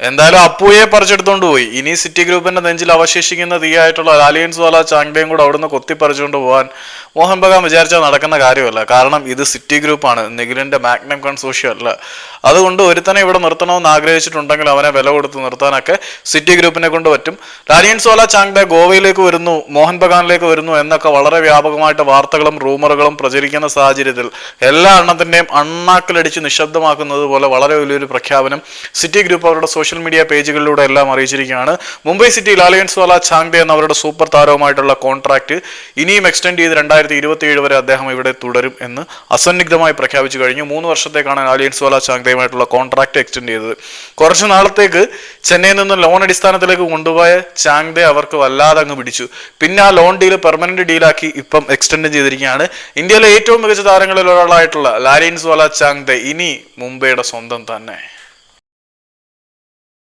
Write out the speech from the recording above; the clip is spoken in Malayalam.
എന്തായാലും അപ്പുയെ പറിച്ചെടുത്തോണ്ട് പോയി. ഇനി സിറ്റി ഗ്രൂപ്പിന്റെ നെഞ്ചിൽ അവശേഷിക്കുന്ന തീയായിട്ടുള്ള അലിയൻസ് വാല ചാങ്ഡയും കൂടെ അവിടുന്ന് കൊത്തിപ്പറിച്ചുകൊണ്ട് പോകാൻ മോഹൻ ബഗാൻ വിചാരിച്ചാൽ നടക്കുന്ന കാര്യമല്ല. കാരണം ഇത് സിറ്റി ഗ്രൂപ്പാണ്. നിഖിലിന്റെ മാഗ്നം കൺസോഷ്യം അല്ല. അതുകൊണ്ട് ഒരുത്തനെ ഇവിടെ നിർത്തണമെന്ന് ആഗ്രഹിച്ചിട്ടുണ്ടെങ്കിൽ അവനെ വില കൊടുത്ത് നിർത്താനൊക്കെ സിറ്റി ഗ്രൂപ്പിനെ കൊണ്ട് പറ്റും. ലാലിയൻസ് വാല ചാങ്ഡെ ഗോവയിലേക്ക് വരുന്നു മോഹൻ ബഗാനിലേക്ക് വരുന്നു എന്നൊക്കെ വളരെ വ്യാപകമായിട്ട് വാർത്തകളും റൂമറുകളും പ്രചരിക്കുന്ന സാഹചര്യത്തിൽ എല്ലാ എണ്ണത്തിന്റെയും അണ്ണാക്കിലടിച്ച് നിശബ്ദമാക്കുന്നത് പോലെ വളരെ വലിയൊരു പ്രഖ്യാപനം സിറ്റി ഗ്രൂപ്പ് അവരുടെ സോഷ്യൽ മീഡിയ പേജുകളിലൂടെ എല്ലാം അറിയിച്ചിരിക്കുകയാണ്. മുംബൈ സിറ്റി ലാലിയൻസ് വാല ചാങ്ഡെ എന്ന അവരുടെ സൂപ്പർ താരവുമായിട്ടുള്ള കോൺട്രാക്ട് ഇനിയും എക്സ്റ്റെൻഡ് ചെയ്ത് രണ്ടായിരത്തി ഇരുപത്തി ഏഴ് വരെ അദ്ദേഹം ഇവിടെ തുടരും എന്ന് അസന്നിഗ്ധമായി പ്രഖ്യാപിച്ചു കഴിഞ്ഞു. മൂന്ന് വർഷത്തേക്കാണ് ലാലിയൻസ് വാല ചാങ്ഡയുമായിട്ടുള്ള കോൺട്രാക്ട് എക്സ്റ്റെൻഡ് ചെയ്തത്. കുറച്ച് നാളത്തേക്ക് ചെന്നൈയിൽ നിന്ന് ലോൺ അടിസ്ഥാനത്തിലേക്ക് കൊണ്ടുപോയ ചാങ്ഡെ അവർക്ക് വല്ലാതെ അങ്ങ് പിടിച്ചു. പിന്നെ ആ ലോൺ ഡീൽ പെർമനന്റ് ഡീലാക്കി ഇപ്പം എക്സ്റ്റെൻഡ് ചെയ്തിരിക്കുകയാണ്. ഇന്ത്യയിലെ ഏറ്റവും മികച്ച താരങ്ങളിൽ ഒരാളായിട്ടുള്ള ലാലിയൻസ് വാല ചാങ്ദെ ഇനി മുംബൈയുടെ സ്വന്തം തന്നെ.